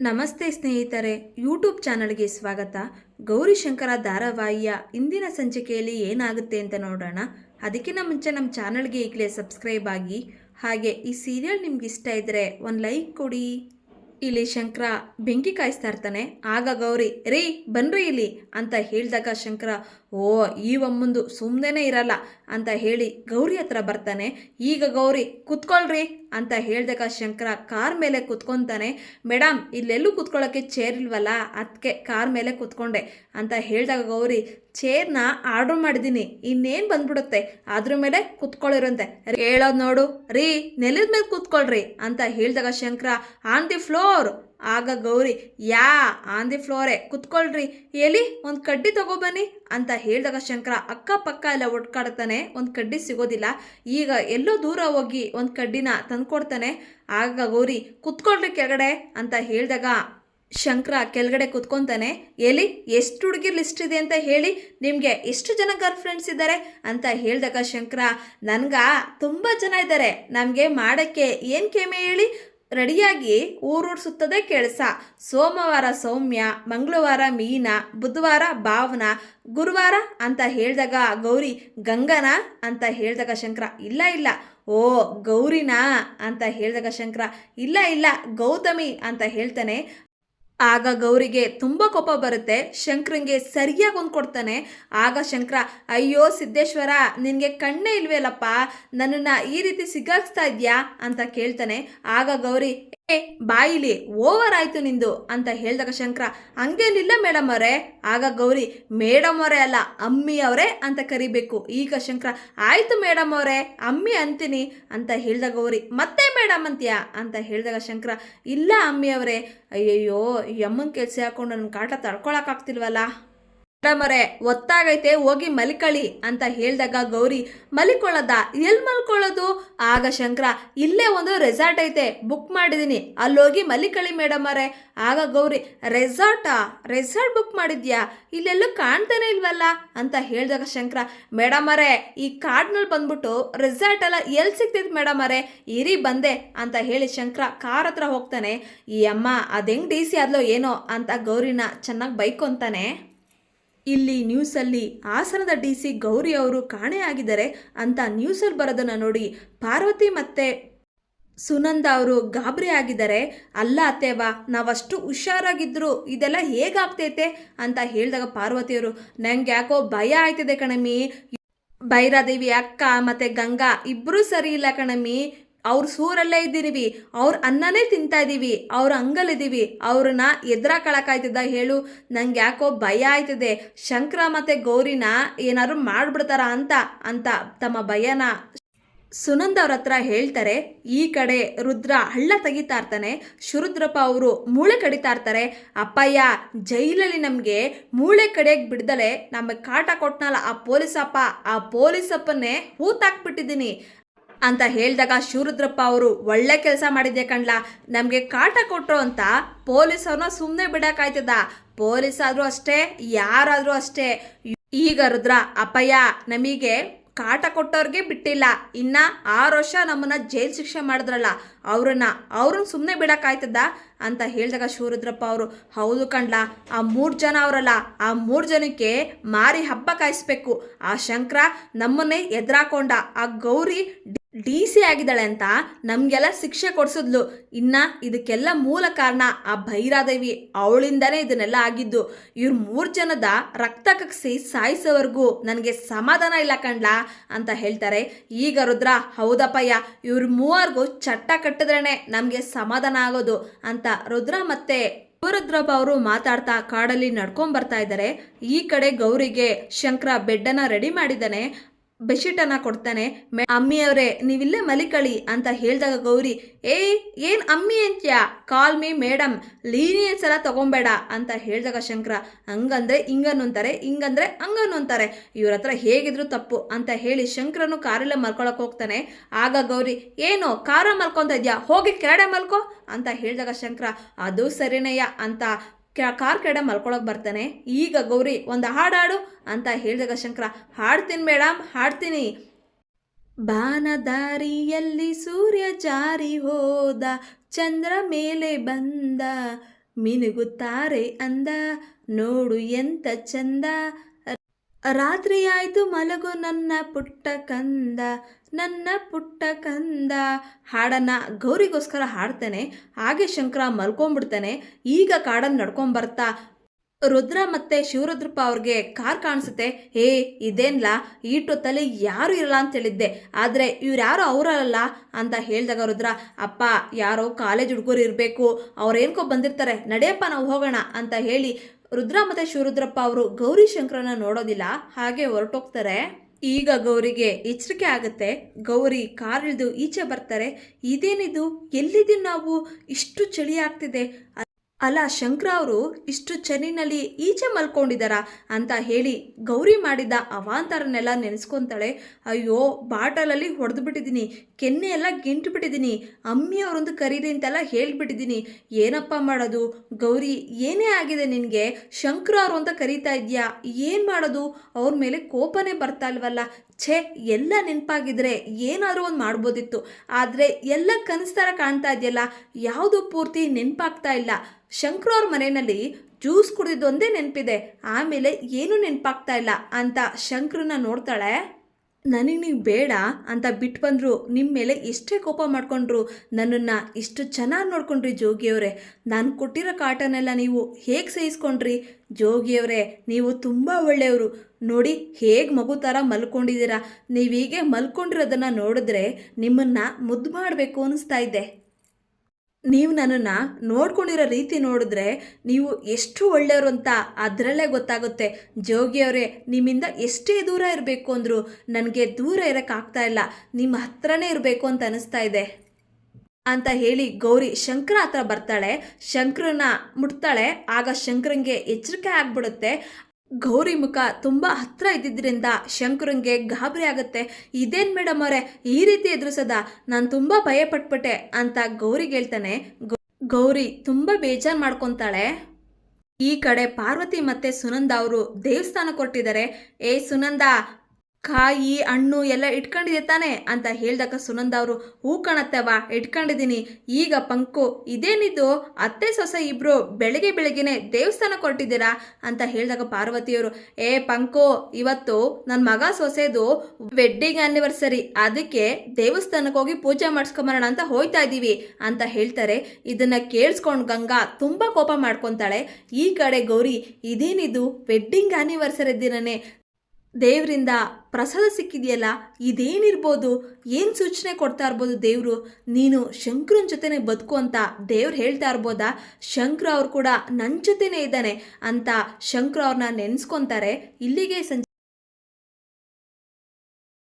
ನಮಸ್ತೆ ಸ್ನೇಹಿತರೆ ಯೂಟ್ಯೂಬ್ ಚಾನಲ್ಗೆ ಸ್ವಾಗತ. ಗೌರಿಶಂಕರ ಧಾರಾವಾಹಿಯ ಇಂದಿನ ಸಂಚಿಕೆಯಲ್ಲಿ ಏನಾಗುತ್ತೆ ಅಂತ ನೋಡೋಣ. ಅದಕ್ಕಿಂತ ಮುಂಚೆ ನಮ್ಮ ಚಾನಲ್ಗೆ ಈಗಲೇ ಸಬ್ಸ್ಕ್ರೈಬ್ ಆಗಿ, ಹಾಗೆ ಈ ಸೀರಿಯಲ್ ನಿಮ್ಗೆ ಇಷ್ಟ ಇದ್ದರೆ ಒಂದು ಲೈಕ್ ಕೊಡಿ. ಇಲ್ಲಿ ಶಂಕರ ಬೆಂಕಿ ಕಾಯಿಸ್ತಾ ಇರ್ತಾನೆ. ಆಗ ಗೌರಿ, ರೀ, ಬನ್ರಿ ಇಲ್ಲಿ ಅಂತ ಹೇಳಿದಾಗ ಶಂಕರ, ಓ, ಈ ಒಮ್ಮಂದು ಸುಮ್ಮನೆ ಇರಲ್ಲ ಅಂತ ಹೇಳಿ ಗೌರಿ ಹತ್ರ ಬರ್ತಾನೆ. ಈಗ ಗೌರಿ, ಕುತ್ಕೊಳ್ರಿ. ಅಂತ ಹೇಳಿದಾಗ ಶಂಕರ. ಕಾರ್ ಮೇಲೆ ಕುತ್ಕೊತಾನೆ. ಮೇಡಮ್ ಇಲ್ಲೆಲ್ಲೂ ಕುತ್ಕೊಳ್ಳೋಕ್ಕೆ ಚೇರ್ ಇಲ್ವಲ್ಲ? ಅದಕ್ಕೆ ಕಾರ್ ಮೇಲೆ ಕುತ್ಕೊಂಡೆ ಅಂತ ಹೇಳಿದಾಗ ಗೌರಿ ಚೇರ್ನ ಆರ್ಡ್ರ್ ಮಾಡಿದ್ದೀನಿ. ಇನ್ನೇನು ಬಂದ್ಬಿಡುತ್ತೆ? ಅದ್ರ ಮೇಲೆ ಕುತ್ಕೊಳ್ಳಿರಂತೆ ಹೇಳೋದು ನೋಡು. ರೀ, ನೆಲದ ಮೇಲೆ ಕೂತ್ಕೊಳ್ರಿ ಅಂತ ಹೇಳಿದಾಗ ಶಂಕರ ಆನ್ ದಿ ಫ್ಲೋರ್ ಆಗ ಗೌರಿ, ಯಾ ಆನ್ ದಿ ಫ್ಲೋರೆ, ಕುತ್ಕೊಳ್ರಿ. ಎಲ್ಲಿ ಒಂದು ಕಡ್ಡಿ ತಗೊಬನ್ನಿ ಅಂತ ಹೇಳಿದಾಗ ಶಂಕರ ಅಕ್ಕಪಕ್ಕ ಎಲ್ಲ ಒಟ್ಕಾಡ್ತಾನೆ, ಒಂದು ಕಡ್ಡಿ ಸಿಗೋದಿಲ್ಲ. ಈಗ ಎಲ್ಲೋ ದೂರ ಹೋಗಿ ಒಂದು ಕಡ್ಡಿನ ತಂದ್ಕೊಡ್ತಾನೆ. ಆಗ ಗೌರಿ, ಕುತ್ಕೊಳ್ರಿ ಕೆಳಗಡೆ ಅಂತ ಹೇಳಿದಾಗ ಶಂಕರ ಕೆಳಗಡೆ ಕುತ್ಕೊತಾನೆ. ಎಲ್ಲಿ ಎಷ್ಟು ಹುಡುಗಿರ್ ಲಿಸ್ಟ್ ಇದೆ ಅಂತ ಹೇಳಿ, ನಿಮಗೆ ಎಷ್ಟು ಜನ ಗರ್ಲ್ ಫ್ರೆಂಡ್ಸ್ ಇದ್ದಾರೆ ಅಂತ ಹೇಳಿದಾಗ ಶಂಕರ, ನನ್ಗೆ ತುಂಬ ಜನ ಇದ್ದಾರೆ. ನಮಗೆ ಮಾಡೋಕ್ಕೆ ಏನು ಕೇಮೆ ಹೇಳಿ? ರೆಡಿಯಾಗಿ ಊರೂರು ಸುತ್ತದೇ ಕೆಲಸ ಸೋಮವಾರ ಸೌಮ್ಯ, ಮಂಗಳವಾರ ಮೀನಾ, ಬುಧವಾರ ಭಾವನಾ, ಗುರುವಾರ ಅಂತ ಹೇಳಿದಾಗ ಗೌರಿ ಗಂಗನ ಅಂತ ಹೇಳಿದಾಗ ಶಂಕರ, ಇಲ್ಲ ಇಲ್ಲ. ಓ, ಗೌರಿನಾ ಅಂತ ಹೇಳಿದಾಗ ಶಂಕರ, ಇಲ್ಲ ಇಲ್ಲ, ಗೌತಮಿ ಅಂತ ಹೇಳ್ತಾನೆ. ಆಗ ಗೌರಿಗೆ ತುಂಬ ಕೋಪ ಬರುತ್ತೆ. ಶಂಕರಂಗೆ ಸರಿಯಾಗಿ ಒಂದು ಕೊಡ್ತಾನೆ. ಆಗ ಶಂಕರ, ಅಯ್ಯೋ ಸಿದ್ದೇಶ್ವರ, ನಿನಗೆ ಕಣ್ಣೇ ಇಲ್ವೇಲಪ್ಪ? ನನ್ನನ್ನು ಈ ರೀತಿ ಸಿಗಾಕ್ಸ್ತಾ ಇದೆಯಾ? ಅಂತ ಕೇಳ್ತಾನೆ. ಆಗ ಗೌರಿ ಬಾಯಿಲಿ ಓವರ್ ಆಯ್ತು ನಿಂದು ಅಂತ ಹೇಳಿದಾಗ ಶಂಕರ ಹಂಗೇನಿಲ್ಲ ಮೇಡಮ್ ಅವರೇ. ಆಗ ಗೌರಿ, ಮೇಡಮ್ ಅವರೇ ಅಲ್ಲ, ಅಮ್ಮಿ ಅವರೇ ಅಂತ ಕರಿಬೇಕು. ಈಗ ಶಂಕರ, ಆಯ್ತು ಮೇಡಮ್ ಅವರೇ, ಅಮ್ಮಿ ಅಂತೀನಿ ಅಂತ ಹೇಳ್ದ ಗೌರಿ, ಮತ್ತೆ ಮೇಡಮ್ ಅಂತೀಯಾ? ಅಂತ ಹೇಳಿದಾಗ ಶಂಕರ, ಇಲ್ಲ ಅಮ್ಮಿ ಅವರೇ. ಅಯ್ಯಯ್ಯೋ ಯಮ್ಮನ ಕೆಲಸ ಹಾಕೊಂಡು ನನ್ನ ಕಾಟ ತಡ್ಕೊಳಕ್ಕಾಗ್ತಿಲ್ವಲ್ಲ ಮೇಡಮರೇ ಒತ್ತಾಗೈತೆ, ಹೋಗಿ ಮಲಿಕಳಿ ಅಂತ ಹೇಳಿದಾಗ ಗೌರಿ, ಮಲಿಕೊಳ್ಳೋದ ಎಲ್ಲಿ ಮಲ್ಕೊಳ್ಳೋದು? ಆಗ ಶಂಕರ, ಇಲ್ಲೇ ಒಂದು ರೆಸಾರ್ಟ್ ಐತೆ ಬುಕ್ ಮಾಡಿದ್ದೀನಿ, ಅಲ್ಲೋಗಿ ಮಲಿಕಳಿ ಮೇಡಮರೇ. ಆಗ ಗೌರಿ ರೆಸಾರ್ಟಾ ರೆಸಾರ್ಟ್ ಬುಕ್ ಮಾಡಿದ್ಯಾ? ಇಲ್ಲೆಲ್ಲೂ ಕಾಣ್ತಾನೆ ಇಲ್ವಲ್ಲ? ಅಂತ ಹೇಳಿದಾಗ ಶಂಕರ, ಮೇಡಮರೇ, ಈ ಕಾರ್ಡ್ನಲ್ಲಿ ಬಂದ್ಬಿಟ್ಟು ರೆಸಾರ್ಟ್ ಎಲ್ಲ ಎಲ್ಲಿ ಸಿಗ್ತೈತೆ ಮೇಡಮರೇ? ಇರಿ ಬಂದೆ ಅಂತ ಹೇಳಿ ಶಂಕರ ಕಾರ್ ಹತ್ರ ಹೋಗ್ತಾನೆ. ಈ ಅಮ್ಮ, ಅದು ಹೆಂಗೆ ಡಿ ಸಿ ಆದ್ಲೋ ಏನೋ ಅಂತ ಗೌರಿನ ಚೆನ್ನಾಗಿ ಬೈಕೊಂತಾನೆ. ಇಲ್ಲಿ ನ್ಯೂಸಲ್ಲಿ ಹಾಸನದ ಡಿ ಸಿ ಗೌರಿ ಅವರು ಕಾಣೆಯಾಗಿದ್ದಾರೆ ಅಂತ ನ್ಯೂಸಲ್ಲಿ ಬರೋದನ್ನು ನೋಡಿ ಪಾರ್ವತಿ ಮತ್ತೆ ಸುನಂದ ಅವರು ಗಾಬರಿ ಆಗಿದ್ದಾರೆ. ಅಲ್ಲ ಅತ್ತೇವಾ ನಾವಷ್ಟು ಹುಷಾರಾಗಿದ್ರು ಇದೆಲ್ಲ ಹೇಗಾಗ್ತೈತೆ ಅಂತ ಹೇಳಿದಾಗ ಪಾರ್ವತಿಯವರು ನಂಗೆ ಯಾಕೋ ಭಯ ಆಯ್ತಿದೆ ಕಣಮಿ ಭೈರಾದೇವಿ ಅಕ್ಕ ಮತ್ತೆ ಗಂಗಾ ಇಬ್ಬರೂ ಸರಿ ಇಲ್ಲ ಕಣಮ್ಮಿ. ಅವ್ರ ಸೂರಲ್ಲೇ ಇದ್ದೀವಿ ಅವ್ರ ಅನ್ನನೇ ತಿಂತಾ ಇದ್ದೀವಿ, ಅವ್ರ ಅಂಗಲಿದ್ದೀವಿ ಅವ್ರನ್ನ ಎದುರಾಕಳಕ್ಕಾಯ್ತದ ಹೇಳು, ನಂಗೆ ಯಾಕೋ ಭಯ ಆಯ್ತದೆ, ಶಂಕರ ಮತ್ತೆ ಗೌರಿನ ಏನಾದ್ರು ಮಾಡ್ಬಿಡ್ತಾರ ಅಂತ ಅಂತ ತಮ್ಮ ಭಯನ. ಸುನಂದ್ ಅವ್ರ ಹತ್ರ ಹೇಳ್ತಾರೆ, ಈ ಕಡೆ ರುದ್ರ ಹಳ್ಳ ತೆಗಿತಾ ಇರ್ತಾನೆ, ಶುರುದ್ರಪ್ಪ ಅವರು ಮೂಳೆ ಕಡಿತಾ ಇರ್ತಾರೆ, ಅಪ್ಪಯ್ಯ ಜೈಲಲ್ಲಿ ನಮಗೆ ಮೂಳೆ ಕಡಿಯಕ್ಕೆ ಬಿಡ್ದಲೆ, ನಮಗೆ ಕಾಟ ಕೊಟ್ನಲ್ಲ ಆ ಪೊಲೀಸಪ್ಪ, ಆ ಪೊಲೀಸಪ್ಪನ್ನೇ ಹೂತಾಕ್ಬಿಟ್ಟಿದ್ದೀನಿ ಅಂತ ಹೇಳಿದಾಗ ಶಿವರುದ್ರಪ್ಪ ಅವರು, ಒಳ್ಳೆ ಕೆಲಸ ಮಾಡಿದ್ದೆ ಕಣ್ಲಾ? ನಮಗೆ ಕಾಟ ಕೊಟ್ಟರು ಅಂತ ಪೊಲೀಸವ್ರನ್ನ ಸುಮ್ಮನೆ ಬಿಡೋಕ್ಕಾಯ್ತದ ಪೊಲೀಸ್ ಆದರೂ ಅಷ್ಟೇ, ಯಾರಾದರೂ ಅಷ್ಟೇ. ಈಗ ರುದ್ರ, ಅಪ್ಪಯ್ಯ, ನಮಗೆ ಕಾಟ ಕೊಟ್ಟವ್ರಿಗೆ ಬಿಟ್ಟಿಲ್ಲ. ಇನ್ನ ಆರು ವರ್ಷ ನಮ್ಮನ್ನ ಜೈಲ್ ಶಿಕ್ಷೆ ಮಾಡಿದ್ರಲ್ಲ, ಅವ್ರನ್ನ ಅವ್ರನ್ನ ಸುಮ್ಮನೆ ಬಿಡೋಕಾಯ್ತದ ಅಂತ ಹೇಳಿದಾಗ ಶಿವರುದ್ರಪ್ಪ ಅವರು, ಹೌದು ಕಂಡ್ಲ ಆ ಮೂರು ಜನ ಅವರಲ್ಲ, ಆ ಮೂರು ಜನಕ್ಕೆ ಮಾರಿ ಹಬ್ಬ ಕಾಯಿಸ್ಬೇಕು. ಆ ಶಂಕರ ನಮ್ಮನ್ನೇ ಎದುರಾಕೊಂಡ, ಆ ಗೌರಿ ಡಿ ಸಿ ಆಗಿದ್ದಾಳೆ ಅಂತ ನಮಗೆಲ್ಲ ಶಿಕ್ಷೆ ಕೊಡಿಸಿದ್ಲು. ಇನ್ನು ಇದಕ್ಕೆಲ್ಲ ಮೂಲ ಕಾರಣ ಆ ಭೈರಾದೇವಿ. ಅವಳಿಂದನೇ ಇದನ್ನೆಲ್ಲ ಆಗಿದ್ದು. ಇವ್ರ ಮೂರು ಜನದ ರಕ್ತ ಕಕ್ಸಿ ಸಾಯಿಸೋವರೆಗೂ ನನಗೆ ಸಮಾಧಾನ ಇಲ್ಲ ಕಣ್ಲಾ ಅಂತ ಹೇಳ್ತಾರೆ. ಈಗ ರುದ್ರ, ಹೌದಪ್ಪಯ್ಯ, ಇವ್ರ ಮೂವರಿಗೂ ಚಟ್ಟ ಕಟ್ಟಿದ್ರೇ ನಮಗೆ ಸಮಾಧಾನ ಆಗೋದು ಅಂತ ರುದ್ರ ಮತ್ತೆ ಶಿವರುದ್ರಪ್ಪ ಅವರು ಮಾತಾಡ್ತಾ ಕಾಡಲ್ಲಿ ನಡ್ಕೊಂಡ್ ಬರ್ತಾ ಇದ್ದಾರೆ. ಈ ಕಡೆ ಗೌರಿಗೆ ಶಂಕರ ಬೆಡ್ಡನ್ನ ರೆಡಿ ಮಾಡಿದ್ದಾನೆ. ಬೆಡ್ಶೀಟನ್ನು ಕೊಡ್ತಾನೆ. ಅಮ್ಮಿ ಅಮ್ಮಿಯವರೇ ನೀವಿಲ್ಲೇ ಮಲಿಕಳಿ ಅಂತ ಹೇಳಿದಾಗ ಗೌರಿ, ಏಯ್, ಏನ್ ಅಮ್ಮಿ ಅಂತ್ಯಾ? ಕಾಲ್ ಮೀ ಮೇಡಮ್ ಲೀನಿಯನ್ಸ್ ಎಲ್ಲ ತಗೊಂಬೇಡ ಅಂತ ಹೇಳಿದಾಗ ಶಂಕರ, ಹಂಗಂದ್ರೆ ಹಿಂಗನ್ನು ಅಂತಾರೆ ಹಿಂಗಂದ್ರೆ ಹಂಗನ್ನು ಅಂತಾರೆ ಇವ್ರ ಹತ್ರ ಹೇಗಿದ್ರು ತಪ್ಪು ಅಂತ ಹೇಳಿ ಶಂಕರನು ಕಾರಲ್ಲೇ ಮಲ್ಕೊಳಕ್ ಹೋಗ್ತಾನೆ. ಆಗ ಗೌರಿ, ಏನು ಕಾರ ಮಲ್ಕೊಂತ ಇದ್ಯಾ? ಹೋಗಿ ಕೆರಡೆ ಮಲ್ಕೋ ಅಂತ ಹೇಳಿದಾಗ ಶಂಕರ, ಅದು ಸರಿನಯ್ಯ ಅಂತ ಕಾರ್ ಕಡೆ ಮಲ್ಕೊಳಕ್ ಬರ್ತಾನೆ. ಈಗ ಗೌರಿ, ಒಂದು ಹಾಡಾಡು ಅಂತ ಹೇಳಿದಾಗ ಶಂಕರ, ಹಾಡ್ತೀನಿ ಮೇಡಮ್ ಹಾಡ್ತೀನಿ. ಬಾನದಾರಿಯಲ್ಲಿ ಸೂರ್ಯ ಜಾರಿ ಹೋದ, ಚಂದ್ರ ಮೇಲೆ ಬಂದ, ಮಿನುಗುತ್ತಾರೆ ಅಂದ, ನೋಡು ಎಂತ ಚಂದ ರಾತ್ರಿ ಆಯ್ತು ಮಲಗು ನನ್ನ ಪುಟ್ಟ ಕಂದ, ನನ್ನ ಪುಟ್ಟ ಕಂದ. ಹಾಡನ್ನ ಗೌರಿಗೋಸ್ಕರ ಹಾಡ್ತೇನೆ, ಹಾಗೆ ಶಂಕರ ಮಲ್ಕೊಂಡ್ಬಿಡ್ತಾನೆ. ಈಗ ಕಾಡನ್ನು ನಡ್ಕೊಂಬರ್ತಾ ರುದ್ರ ಮತ್ತೆ ಶಿವರುದ್ರಪ್ಪ ಅವ್ರಿಗೆ ಕಾರ್ ಕಾಣಿಸುತ್ತೆ. ಏ ಇದೇನ್ಲ? ತಲೆ ಯಾರು ಇರಲ್ಲ ಅಂತ ಹೇಳಿದ್ದೆ. ಆದರೆ ಇವ್ರು ಯಾರು ಅವರಲ್ಲ ಅಂತ ಹೇಳಿದಾಗ ರುದ್ರ, ಅಪ್ಪ, ಯಾರೋ ಕಾಲೇಜ್ ಹುಡುಗರು ಇರಬೇಕು, ಅವ್ರೇನ್ಕೋ ಬಂದಿರ್ತಾರೆ, ನಡೆಯಪ್ಪ ನಾವು ಹೋಗೋಣ ಅಂತ ಹೇಳಿ ರುದ್ರ ಮತ್ತೆ ಶಿವರುದ್ರಪ್ಪ ಅವರು ಗೌರಿ ಶಂಕರನ ನೋಡೋದಿಲ್ಲ, ಹಾಗೆ ಹೊರಟೋಗ್ತಾರೆ. ಈಗ ಗೌರಿಗೆ ಎಚ್ಚರಿಕೆ ಆಗುತ್ತೆ. ಗೌರಿ ಕಾರ್ ಇಳಿದು ಈಚೆ ಬರ್ತಾರೆ. ಇದೇನಿದು? ಎಲ್ಲಿದ್ದೀವಿ ನಾವು? ಇಷ್ಟು ಚಳಿ ಆಗ್ತಿದೆ. ಅಲ್ಲ, ಶಂಕರ ಅವರು ಇಷ್ಟು ಚನಿನಲ್ಲಿ ಈಚೆ ಮಲ್ಕೊಂಡಿದ್ದಾರಾ ಅಂತ ಹೇಳಿ ಗೌರಿ ಮಾಡಿದ ಅವಾಂತರನ್ನೆಲ್ಲ ನೆನೆಸ್ಕೊತಾಳೆ. ಅಯ್ಯೋ, ಬಾಟಲಲ್ಲಿ ಹೊಡೆದು ಬಿಟ್ಟಿದ್ದೀನಿ ಕೆನ್ನೆ ಎಲ್ಲ ಗಿಂಟು ಬಿಟ್ಟಿದ್ದೀನಿ ಅಮ್ಮಿ ಅವರೊಂದು ಕರೀರಿ ಅಂತೆಲ್ಲ ಹೇಳಿಬಿಟ್ಟಿದ್ದೀನಿ ಏನಪ್ಪ ಮಾಡೋದು? ಗೌರಿ, ಏನೇ ಆಗಿದೆ ನಿನಗೆ? ಶಂಕರ ಅವರು ಅಂತ ಕರೀತಾ ಇದೆಯಾ ಏನು ಮಾಡೋದು? ಅವ್ರ ಮೇಲೆ ಕೋಪನೇ ಬರ್ತಾ ಇಲ್ವಲ್ಲ? ಛೇ, ಎಲ್ಲ ನೆನಪಾಗಿದ್ರೆ ಏನಾದರೂ ಒಂದು ಮಾಡ್ಬೋದಿತ್ತು. ಆದರೆ ಎಲ್ಲ ಕನಸ್ತಾರ ಕಾಣ್ತಾ ಇದೆಯಲ್ಲ? ಯಾವುದು ಪೂರ್ತಿ ನೆನಪಾಗ್ತಾ ಇಲ್ಲ. ಶಂಕರ ಅವ್ರ ಮನೆಯಲ್ಲಿ ಜ್ಯೂಸ್ ಕುಡಿದೊಂದೇ ನೆನಪಿದೆ. ಆಮೇಲೆ ಏನೂ ನೆನಪಾಗ್ತಾ ಇಲ್ಲ ಅಂತ ಶಂಕರನ್ನ ನೋಡ್ತಾಳೆ. ನನಗೆ ನೀವು ಬೇಡ ಅಂತ ಬಿಟ್ಟು ಬಂದರು. ನಿಮ್ಮ ಮೇಲೆ ಎಷ್ಟೇ ಕೋಪ ಮಾಡಿಕೊಂಡ್ರು ನನ್ನನ್ನು ಇಷ್ಟು ಚೆನ್ನಾಗಿ ನೋಡ್ಕೊಂಡ್ರಿ ಜೋಗಿಯವರೇ. ನಾನು ಕೊಟ್ಟಿರೋ ಕಾಟನೆಲ್ಲ ನೀವು ಹೇಗೆ ಸಹಿಸ್ಕೊಂಡ್ರಿ? ಜೋಗಿಯವರೇ, ನೀವು ತುಂಬ ಒಳ್ಳೆಯವರು. ನೋಡಿ ಹೇಗೆ ಮಗು ಥರ ಮಲ್ಕೊಂಡಿದ್ದೀರಾ. ನೀವೀಗೆ ಮಲ್ಕೊಂಡಿರೋದನ್ನು ನೋಡಿದ್ರೆ ನಿಮ್ಮನ್ನು ಮುದ್ದು ಮಾಡಬೇಕು ಅನಿಸ್ತಾ ಇದೆ. ನೀವು ನನ್ನನ್ನು ನೋಡ್ಕೊಂಡಿರೋ ರೀತಿ ನೋಡಿದ್ರೆ ನೀವು ಎಷ್ಟು ಒಳ್ಳೆಯವರು ಅಂತ ಅದರಲ್ಲೇ ಗೊತ್ತಾಗುತ್ತೆ. ಜೋಗಿಯವರೇ ನಿಮ್ಮಿಂದ ಎಷ್ಟೇ ದೂರ ಇರಬೇಕು ಅಂದರೂ ನನಗೆ ದೂರ ಇರೋಕ್ಕಾಗ್ತಾ ಇಲ್ಲ. ನಿಮ್ಮ ಹತ್ರನೇ ಇರಬೇಕು ಅಂತ ಅನಿಸ್ತಾ ಇದೆ. ಅಂತ ಹೇಳಿ ಗೌರಿ ಶಂಕರ ಹತ್ರ ಬರ್ತಾಳೆ. ಶಂಕರನ ಮುಟ್ತಾಳೆ. ಆಗ ಶಂಕರಂಗೆ ಎಚ್ಚರಿಕೆ ಆಗ್ಬಿಡುತ್ತೆ. ಗೌರಿ ಮುಖ ತುಂಬ ಹತ್ರ ಇದ್ದಿದ್ದರಿಂದ ಶಂಕರಂಗೆ ಗಾಬರಿ ಆಗುತ್ತೆ. ಇದೇನು ಮೇಡಮ್ ಅವರೇ, ಈ ರೀತಿ ಎದುರಿಸದ? ನಾನು ತುಂಬ ಭಯ ಪಟ್ಬಿಟ್ಟೆ ಅಂತ ಗೌರಿಗೆ ಹೇಳ್ತಾನೆ. ಗೌರಿ ತುಂಬ ಬೇಜಾರು ಮಾಡ್ಕೊತಾಳೆ. ಈ ಕಡೆ ಪಾರ್ವತಿ ಮತ್ತೆ ಸುನಂದ ಅವರು ದೇವಸ್ಥಾನ ಕೊಟ್ಟಿದ್ದಾರೆ. ಏ ಸುನಂದ ಕಾಯಿ, ಹಣ್ಣು ಎಲ್ಲ ಇಟ್ಕೊಂಡಿದೆ ತಾನೆ ಅಂತ ಹೇಳ್ದಾಗ ಸುನಂದ ಅವರು, ಹೂ ಕಾಣತ್ತವ? ಇಟ್ಕೊಂಡಿದ್ದೀನಿ. ಈಗ ಪಂಕು, ಇದೇನಿದು? ಅತ್ತೆ, ಸೊಸೆ ಇಬ್ರು ಬೆಳಗ್ಗೆ ಬೆಳಿಗ್ಗೆನೆ ದೇವಸ್ಥಾನ ಕೊಟ್ಟಿದ್ದೀರಾ ಅಂತ ಹೇಳಿದಾಗ ಪಾರ್ವತಿಯವರು, ಏ ಪಂಕು, ಇವತ್ತು ನನ್ನ ಮಗ ಸೊಸೆದು ವೆಡ್ಡಿಂಗ್ ಆನಿವರ್ಸರಿ ಅದಕ್ಕೆ ದೇವಸ್ಥಾನಕ್ಕೆ ಹೋಗಿ ಪೂಜೆ ಮಾಡಿಸ್ಕೊಂಬರೋಣ ಅಂತ ಹೋಯ್ತಾ ಇದ್ದೀವಿ ಅಂತ ಹೇಳ್ತಾರೆ. ಇದನ್ನು ಕೇಳಿಸ್ಕೊಂಡು ಗಂಗಾ ತುಂಬ ಕೋಪ ಮಾಡ್ಕೊತಾಳೆ. ಈ ಕಡೆ ಗೌರಿ, ಇದೇನಿದು? ವೆಡ್ಡಿಂಗ್ ಆನಿವರ್ಸರಿ ದಿನನೇ. ದೇವರಿಂದ ಪ್ರಸಾದ ಸಿಕ್ಕಿದೆಯಲ್ಲ, ಇದೇನಿರ್ಬೋದು? ಏನು ಸೂಚನೆ ಕೊಡ್ತಾ ಇರ್ಬೋದು ದೇವರು? ನೀನು ಶಂಕರನ ಜೊತೆನೆ ಬದುಕು ಅಂತ ದೇವ್ರು ಹೇಳ್ತಾ ಇರ್ಬೋದಾ? ಶಂಕರ ಅವ್ರು ಕೂಡ ನನ್ನ ಜೊತೆನೇ ಇದ್ದಾನೆ ಅಂತ ಶಂಕರ ಅವ್ರನ್ನ ನೆನೆಸ್ಕೊತಾರೆ. ಇಲ್ಲಿಗೆ ಸಂಜೆ